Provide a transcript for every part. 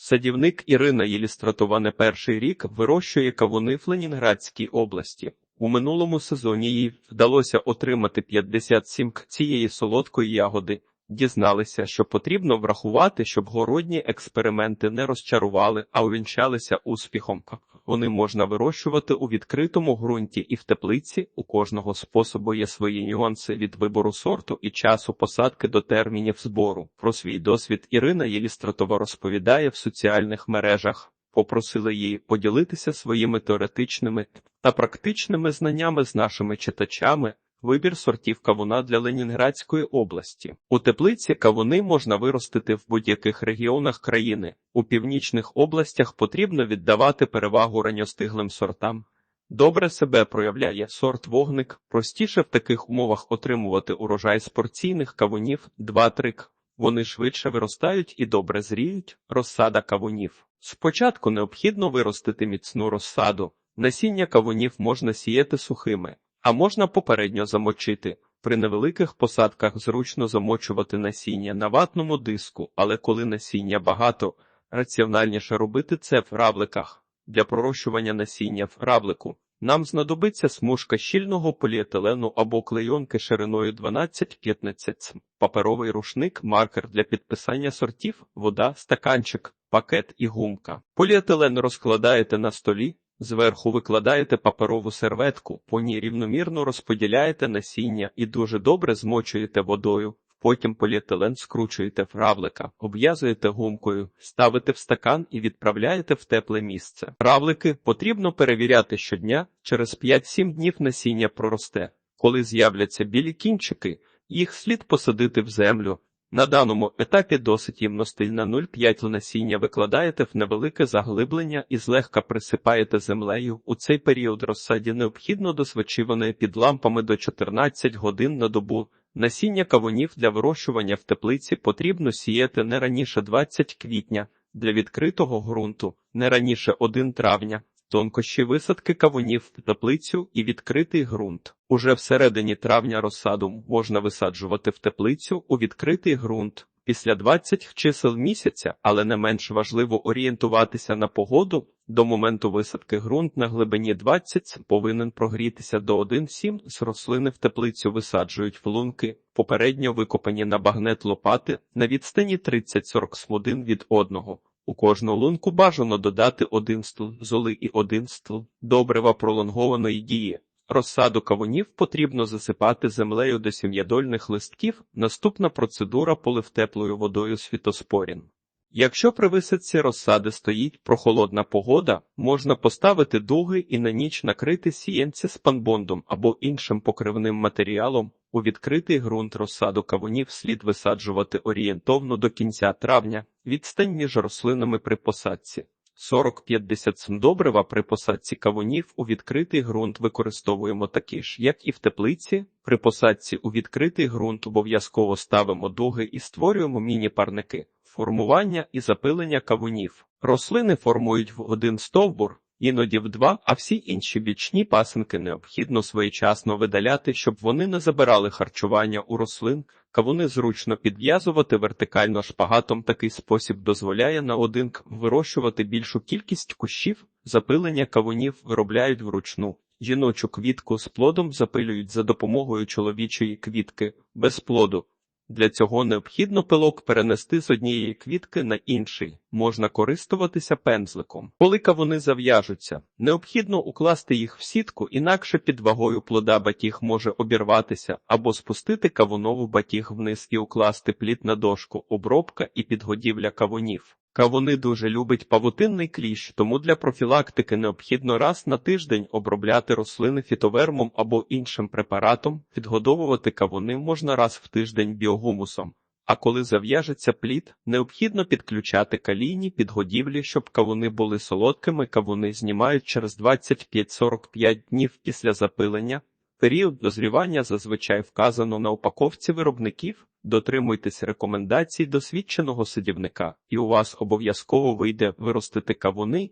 Садівник Ірина Єлістратова не перший рік вирощує кавуни в Ленінградській області. У минулому сезоні їй вдалося отримати 57 к цієї солодкої ягоди. Дізналися, що потрібно врахувати, щоб городні експерименти не розчарували, а увінчалися успіхом. Вони можна вирощувати у відкритому ґрунті і в теплиці. У кожного способу є свої нюанси від вибору сорту і часу посадки до термінів збору. Про свій досвід Ірина Єлістратова розповідає в соціальних мережах. Попросили її поділитися своїми теоретичними та практичними знаннями з нашими читачами. Вибір сортів кавуна для Ленінградської області. У теплиці кавуни можна виростити в будь-яких регіонах країни. У північних областях потрібно віддавати перевагу ранньостиглим сортам. Добре себе проявляє сорт вогник, простіше в таких умовах отримувати урожай з порційних кавунів 2-3 к. Вони швидше виростають і добре зріють. Розсада кавунів. Спочатку необхідно виростити міцну розсаду. Насіння кавунів можна сіяти сухими а можна попередньо замочити. При невеликих посадках зручно замочувати насіння на ватному диску, але коли насіння багато, раціональніше робити це в равликах. Для пророщування насіння в равлику нам знадобиться смужка щільного поліетилену або клейонки шириною 12-15 см, паперовий рушник, маркер для підписання сортів, вода, стаканчик, пакет і гумка. Поліетилен розкладаєте на столі, Зверху викладаєте паперову серветку, по ній рівномірно розподіляєте насіння і дуже добре змочуєте водою. Потім поліетилен скручуєте в равлика, обв'язуєте гумкою, ставите в стакан і відправляєте в тепле місце. Равлики потрібно перевіряти щодня, через 5-7 днів насіння проросте. Коли з'являться білі кінчики, їх слід посадити в землю. На даному етапі досить ємностиль на 0,5 насіння викладаєте в невелике заглиблення і злегка присипаєте землею. У цей період розсаді необхідно досвечиване під лампами до 14 годин на добу. Насіння кавунів для вирощування в теплиці потрібно сіяти не раніше 20 квітня, для відкритого ґрунту не раніше 1 травня. Тонкощі висадки кавунів в теплицю і відкритий ґрунт. Уже всередині травня розсаду можна висаджувати в теплицю у відкритий ґрунт. Після 20 чисел місяця, але не менш важливо орієнтуватися на погоду. До моменту висадки ґрунт на глибині 20 повинен прогрітися до 1,7 з рослини в теплицю висаджують в лунки, попередньо викопані на багнет лопати на відстані 30-40 смудин від одного. У кожну лунку бажано додати один стл золи і один стл добрива пролонгованої дії. Розсаду кавунів потрібно засипати землею до сім'ядольних листків. Наступна процедура полив теплою водою з фітоспорін. Якщо при висадці розсади стоїть прохолодна погода, можна поставити дуги і на ніч накрити сіянці з панбондом або іншим покривним матеріалом. У відкритий ґрунт розсаду кавунів слід висаджувати орієнтовно до кінця травня, відстань між рослинами при посадці. 40-50 см добрива при посадці кавунів у відкритий ґрунт використовуємо такі ж, як і в теплиці. При посадці у відкритий ґрунт обов'язково ставимо дуги і створюємо міні-парники, формування і запилення кавунів. Рослини формують в один стовбур, іноді в два, а всі інші бічні пасинки необхідно своєчасно видаляти, щоб вони не забирали харчування у рослин. Кавуни зручно підв'язувати вертикально шпагатом. Такий спосіб дозволяє на один вирощувати більшу кількість кущів. Запилення кавунів виробляють вручну. Жіночу квітку з плодом запилюють за допомогою чоловічої квітки без плоду. Для цього необхідно пилок перенести з однієї квітки на інший. Можна користуватися пензликом. Коли кавуни зав'яжуться, необхідно укласти їх в сітку, інакше під вагою плода батіг може обірватися, або спустити кавунову батіг вниз і укласти плід на дошку, обробка і підгодівля кавунів. Кавуни дуже любить павутинний кліщ, тому для профілактики необхідно раз на тиждень обробляти рослини фітовермом або іншим препаратом, підгодовувати кавуни можна раз в тиждень біогумусом. А коли зав'яжеться плід, необхідно підключати калійні підгодівлі, щоб кавуни були солодкими. Кавуни знімають через 25-45 днів після запилення. Період дозрівання зазвичай вказано на упаковці виробників. Дотримуйтесь рекомендацій досвідченого садівника, і у вас обов'язково вийде виростити кавуни.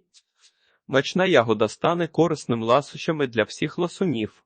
Мачна ягода стане корисним ласощами для всіх ласунів.